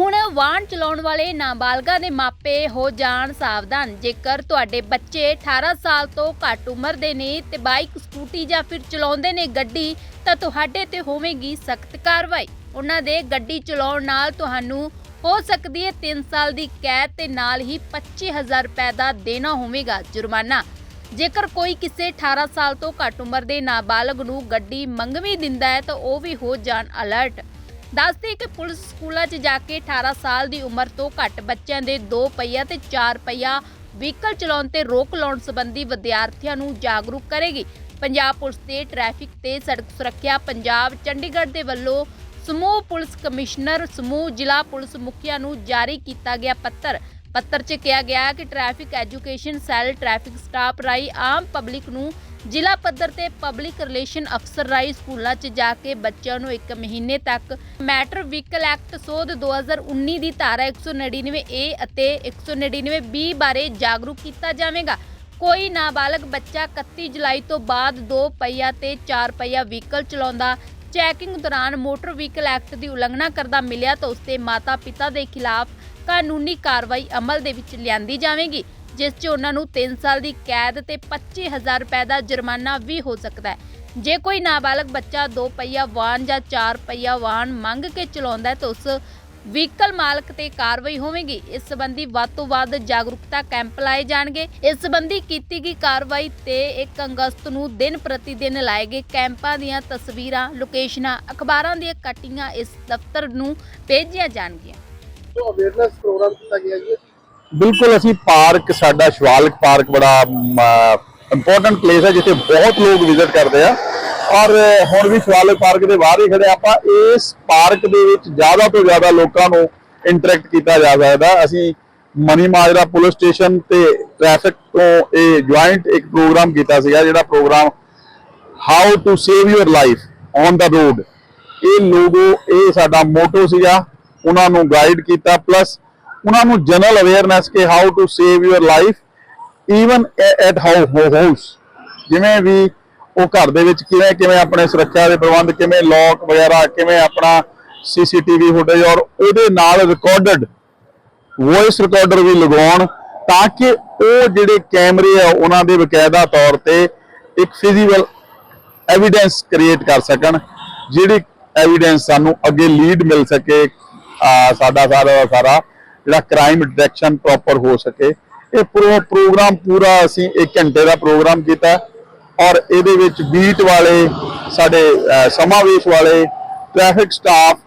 ਹੁਣ ਵਾਹਨ ਚਲਾਉਣ ਵਾਲੇ ਨਾਬਾਲਗਾਂ ਦੇ ਮਾਪੇ ਹੋ ਜਾਣ ਸਾਵਧਾਨ। ਜੇਕਰ ਤੁਹਾਡੇ ਬੱਚੇ 18 ਸਾਲ ਤੋਂ ਘੱਟ ਉਮਰ ਦੇ ਨੇ ਤੇ ਬਾਈਕ, ਸਕੂਟੀ ਜਾਂ ਫਿਰ ਚਲਾਉਂਦੇ ਨੇ ਗੱਡੀ, ਤਾਂ ਤੁਹਾਡੇ ਤੇ ਹੋਵੇਗੀ ਸਖਤ ਕਾਰਵਾਈ। ਉਹਨਾਂ ਦੇ ਗੱਡੀ ਚਲਾਉਣ ਨਾਲ ਤੁਹਾਨੂੰ ਹੋ ਸਕਦੀ ਹੈ 3 ਸਾਲ ਦੀ ਕੈਦ ਤੇ ਨਾਲ ਹੀ 25000 ਰੁਪਏ ਦਾ ਦੇਣਾ ਹੋਵੇਗਾ ਜੁਰਮਾਨਾ। ਜੇਕਰ ਕੋਈ ਕਿਸੇ 18 ਸਾਲ ਤੋਂ ਘੱਟ ਉਮਰ ਦੇ ਨਾਬਾਲਗ ਨੂੰ ਗੱਡੀ ਮੰਗਵੀ ਦਿੰਦਾ ਹੈ, ਤਾਂ ਉਹ ਵੀ ਹੋ ਜਾਣ ਅਲਰਟ। ਦੱਸਦੇ ਕਿ ਪੁਲਿਸ ਸਕੂਲਾਂ 'ਚ ਜਾ ਕੇ 18 ਸਾਲ ਦੀ ਉਮਰ ਤੋਂ ਘੱਟ ਬੱਚਿਆਂ ਦੇ 2 ਪਹੀਆ ਤੇ 4 ਪਹੀਆ ਵਹੀਕਲ ਚਲਾਉਣ ਤੇ ਰੋਕ ਲਾਉਣ ਸੰਬੰਧੀ ਵਿਦਿਆਰਥੀਆਂ ਨੂੰ ਜਾਗਰੂਕ ਕਰੇਗੀ। ਪੰਜਾਬ ਪੁਲਿਸ ਦੇ ਟ੍ਰੈਫਿਕ ਤੇ ਸੜਕ ਸੁਰੱਖਿਆ ਪੰਜਾਬ ਚੰਡੀਗੜ੍ਹ ਦੇ ਵੱਲੋਂ ਸਮੂਹ ਪੁਲਿਸ ਕਮਿਸ਼ਨਰ ਸਮੂਹ ਜ਼ਿਲ੍ਹਾ ਪੁਲਿਸ ਮੁਖੀਆਂ ਨੂੰ ਜਾਰੀ ਕੀਤਾ ਗਿਆ ਪੱਤਰ। ਪੱਤਰ 'ਚ ਕਿਹਾ ਗਿਆ ਕਿ traffic education cell traffic staff ਰਾਈ ਆਮ ਪਬਲਿਕ ਨੂੰ ਜ਼ਿਲ੍ਹਾ ਪੱਧਰ ਤੇ ਪਬਲਿਕ ਰਿਲੇਸ਼ਨ ਅਫਸਰ ਰਾਈ ਸਕੂਲਾਂ 'ਚ ਜਾ ਕੇ ਬੱਚਿਆਂ ਨੂੰ ਇੱਕ ਮਹੀਨੇ ਤੱਕ ਮੈਟਰ ਵਹੀਕਲ ਐਕਟ ਸੋਧ 2019 ਦੀ ਧਾਰਾ 199 ਏ ਅਤੇ 199 ਬੀ ਬਾਰੇ ਜਾਗਰੂਕ ਕੀਤਾ ਜਾਵੇਗਾ। ਕੋਈ ਨਾਬਾਲਗ ਬੱਚਾ 31 ਜੁਲਾਈ ਤੋਂ ਬਾਅਦ 2 ਪਹੀਆ ਤੇ 4 ਪਹੀਆ ਵਹੀਕਲ ਚਲਾਉਂਦਾ ਚੈਕਿੰਗ ਦੌਰਾਨ ਮੋਟਰ ਵਹੀਕਲ ਐਕਟ ਦੀ ਉਲੰਘਣਾ ਕਰਦਾ ਮਿਲਿਆ ਤਾਂ ਉਸਦੇ ਮਾਤਾ-ਪਿਤਾ ਦੇ ਖਿਲਾਫ ਕਾਨੂੰਨੀ ਕਾਰਵਾਈ ਅਮਲ ਦੇ ਵਿੱਚ ਲਿਆਂਦੀ ਜਾਵੇਗੀ, ਜਿਸ 'ਚ ਉਹਨਾਂ ਨੂੰ 3 ਸਾਲ ਦੀ ਕੈਦ ਤੇ 25000 ਰੁਪਏ ਦਾ ਜੁਰਮਾਨਾ ਵੀ ਹੋ ਸਕਦਾ ਹੈ। ਜੇ ਕੋਈ ਨਾਬਾਲਗ ਬੱਚਾ 2 ਪਹੀਆ ਵਾਹਨ ਜਾਂ 4 ਪਹੀਆ ਵਾਹਨ ਮੰਗ ਕੇ ਚਲਾਉਂਦਾ ਹੈ ਤਾਂ ਉਸ ਵਹੀਕਲ ਮਾਲਕ ਤੇ ਕਾਰਵਾਈ ਹੋਵੇਗੀ। ਇਸ ਸੰਬੰਧੀ ਵੱਧ ਤੋਂ ਵੱਧ ਜਾਗਰੂਕਤਾ ਕੈਂਪ ਲਾਏ ਜਾਣਗੇ। ਇਸ ਸੰਬੰਧੀ ਕੀਤੀ ਗਈ ਕਾਰਵਾਈ ਤੇ 1 ਅਗਸਤ ਨੂੰ ਦਿਨ ਪ੍ਰਤੀ ਦਿਨ ਲਾਏ ਗਏ ਕੈਂਪਾਂ ਦੀਆਂ ਤਸਵੀਰਾਂ ਲੋਕੇਸ਼ਨਾਂ ਅਖਬਾਰਾਂ ਦੀਆਂ ਕਟੀਆਂ ਇਸ ਦਫ਼ਤਰ ਨੂੰ ਭੇਜੀਆਂ ਜਾਣਗੀਆਂ। ਜੋ ਅਵੇਅਰਨੈਸ ਪ੍ਰੋਗਰਾਮ ਕੀਤਾ ਗਿਆ ਜੀ। ਬਿਲਕੁਲ ਅਸੀਂ ਪਾਰਕ ਸਾਡਾ ਸ਼ਿਵਾਲਿਕ ਪਾਰਕ ਬੜਾ ਇੰਪੋਰਟੈਂਟ ਪਲੇਸ ਹੈ ਜਿੱਥੇ ਬਹੁਤ ਲੋਕ ਵਿਜ਼ਿਟ ਕਰਦੇ ਆ। ਔਰ ਹੁਣ ਵੀ ਸ਼ਿਵਾਲਿਕ ਪਾਰਕ ਦੇ ਬਾਹਰ ਹੀ ਖੜੇ ਆਪਾਂ। ਇਸ ਪਾਰਕ ਦੇ ਵਿੱਚ ਜ਼ਿਆਦਾ ਤੋਂ ਜ਼ਿਆਦਾ ਲੋਕਾਂ ਨੂੰ ਇੰਟਰੈਕਟ ਕੀਤਾ ਜਾ ਸਕਦਾ। ਅਸੀਂ ਮਨੀ ਮਾਜਰਾ ਪੁਲਿਸ ਸਟੇਸ਼ਨ ਤੇ ਟ੍ਰੈਫਿਕ ਤੋਂ ਇਹ ਜੁਆਇੰਟ ਇੱਕ ਪ੍ਰੋਗਰਾਮ ਕੀਤਾ ਸੀਗਾ, ਜਿਹੜਾ programme how to save your life on the road ਇਹ ਲੋਗੋ, ਇਹ ਸਾਡਾ ਮੋਟੋ ਸੀਗਾ। ਉਹਨਾਂ ਨੂੰ ਗਾਈਡ ਕੀਤਾ। ਪਲੱਸ ਉਹਨਾਂ ਨੂੰ ਜਨਰਲ ਅਵੇਅਰਨੈਸ ਕਿ how to save your life even at how house ਜਿਵੇਂ ਵੀ ਉਹ ਘਰ ਦੇ ਵਿੱਚ ਕਿਵੇਂ ਕਿਵੇਂ ਆਪਣੇ ਸੁਰੱਖਿਆ ਦੇ ਪ੍ਰਬੰਧ, ਕਿਵੇਂ ਲੋਕ ਵਗੈਰਾ, ਕਿਵੇਂ ਆਪਣਾ ਸੀਸੀਟੀਵੀ ਫੁਟੇਜ ਔਰ ਉਹਦੇ ਨਾਲ ਰਿਕਾਰਡਡ ਵੌਇਸ ਰਿਕਾਰਡਰ ਵੀ ਲਗਾਉਣ ਤਾਂ ਕਿ ਉਹ ਜਿਹੜੇ ਕੈਮਰੇ ਆ ਉਹਨਾਂ ਦੇ ਬਕਾਇਦਾ ਤੌਰ ਤੇ ਇੱਕ ਫਿਜ਼ੀਕਲ ਐਵੀਡੈਂਸ ਕ੍ਰੀਏਟ ਕਰ ਸਕਣ, ਜਿਹੜੀ ਐਵੀਡੈਂਸ ਸਾਨੂੰ ਅੱਗੇ ਲੀਡ ਮਿਲ ਸਕੇ ਸਾਡਾ ਸਾਰਾ ਦਾ ਸਾਰਾ ਜਿਹੜਾ ਕ੍ਰਾਈਮ ਡਿਟੈਕਸ਼ਨ ਪ੍ਰੋਪਰ ਹੋ ਸਕੇ। ਇਹ ਪ੍ਰੋ ਪ੍ਰੋਗਰਾਮ ਪੂਰਾ ਅਸੀਂ 1 ਘੰਟੇ ਦਾ ਪ੍ਰੋਗਰਾਮ ਕੀਤਾ। ਔਰ ਇਹਦੇ ਵਿੱਚ ਬੀਟ ਵਾਲੇ, ਸਾਡੇ ਸਮਾਵੇਸ਼ ਵਾਲੇ ਟ੍ਰੈਫਿਕ ਸਟਾਫ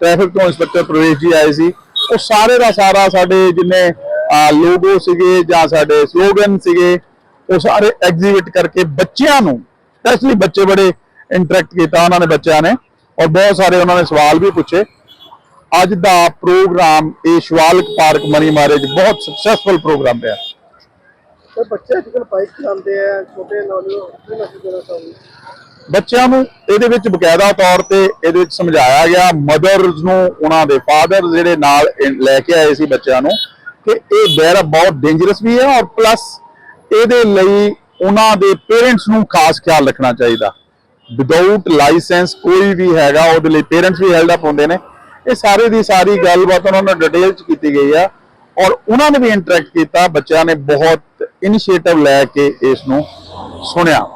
ਟ੍ਰੈਫਿਕ ਤੋਂ ਇੰਸਪੈਕਟਰ ਪ੍ਰਵੇਸ਼ ਜੀ ਆਏ ਸੀ। ਉਹ ਸਾਰੇ ਦਾ ਸਾਰਾ ਸਾਡੇ ਜਿੰਨੇ ਲੋਗੋ ਸੀਗੇ ਜਾਂ ਸਾਡੇ ਸਲੋਗਨ ਸੀਗੇ, ਉਹ ਸਾਰੇ ਐਗਜ਼ੀਬਿਟ ਕਰਕੇ ਬੱਚਿਆਂ ਨੂੰ ਸਪੈਸ਼ਲੀ ਬੱਚੇ ਬੜੇ ਇੰਟਰੈਕਟ ਕੀਤਾ ਉਹਨਾਂ ਨੇ ਬੱਚਿਆਂ ਨੇ ਔਰ ਬਹੁਤ ਸਾਰੇ ਉਹਨਾਂ ਨੇ ਸਵਾਲ ਵੀ ਪੁੱਛੇ। ਅੱਜ ਦਾ ਪ੍ਰੋਗਰਾਮ ਇਹ ਸ਼ਿਵਾਲਿਕ ਪਾਰਕ ਮਨੀ ਮਾਰੇ ਬਹੁਤ ਸਕਸੈਸਫੁਲ ਪ੍ਰੋਗਰਾਮ ਰਿਹਾ। ਤੇ ਬੱਚੇ ਅੱਜਕੱਲ ਬਾਈਕ ਚਲਾਉਂਦੇ ਆ, ਛੋਟੇ ਨੌਜਵਾਨ ਕੀ ਮੈਸੇਜ ਦੇਣਾ ਚਾਹੁੰਦੇ ਬੱਚਿਆਂ ਨੂੰ ਇਹਦੇ ਵਿੱਚ ਬਕਾਇਦਾ ਤੌਰ ਤੇ ਇਹਦੇ ਵਿੱਚ ਸਮਝਾਇਆ ਗਿਆ ਮਦਰਸ ਨੂੰ ਉਹਨਾਂ ਦੇ ਫਾਦਰ ਜਿਹੜੇ ਨਾਲ ਲੈ ਕੇ ਆਏ ਸੀ ਬੱਚਿਆਂ ਨੂੰ, ਕਿ ਇਹ ਬੈਰ ਬਹੁਤ ਡੇਂਜਰਸ ਵੀ ਹੈ ਔਰ ਪਲੱਸ ਇਹਦੇ ਲਈ ਉਹਨਾਂ ਦੇ ਪੇਰੈਂਟਸ ਨੂੰ ਖਾਸ ਖਿਆਲ ਰੱਖਣਾ ਚਾਹੀਦਾ। ਵਿਦਆਊਟ ਲਾਇਸੈਂਸ ਕੋਈ ਵੀ ਹੈਗਾ, ਉਹਦੇ ਲਈ ਪੇਰੈਂਟਸ ਵੀ ਹੈਲਡ ਅਪ ਹੁੰਦੇ ਨੇ। ਇਹ ਸਾਰੇ ਦੀ ਸਾਰੀ ਗੱਲਬਾਤ ਉਹਨਾਂ ਨਾਲ ਡਿਟੇਲ ਚ ਕੀਤੀ ਗਈ ਆ। ਔਰ ਉਹਨਾਂ ਨੇ ਵੀ ਇੰਟਰੈਕਟ ਕੀਤਾ, ਬੱਚਿਆਂ ਨੇ ਬਹੁਤ ਇਨੀਸ਼ੀਏਟਿਵ ਲੈ ਕੇ ਇਸ ਨੂੰ ਸੁਣਿਆ।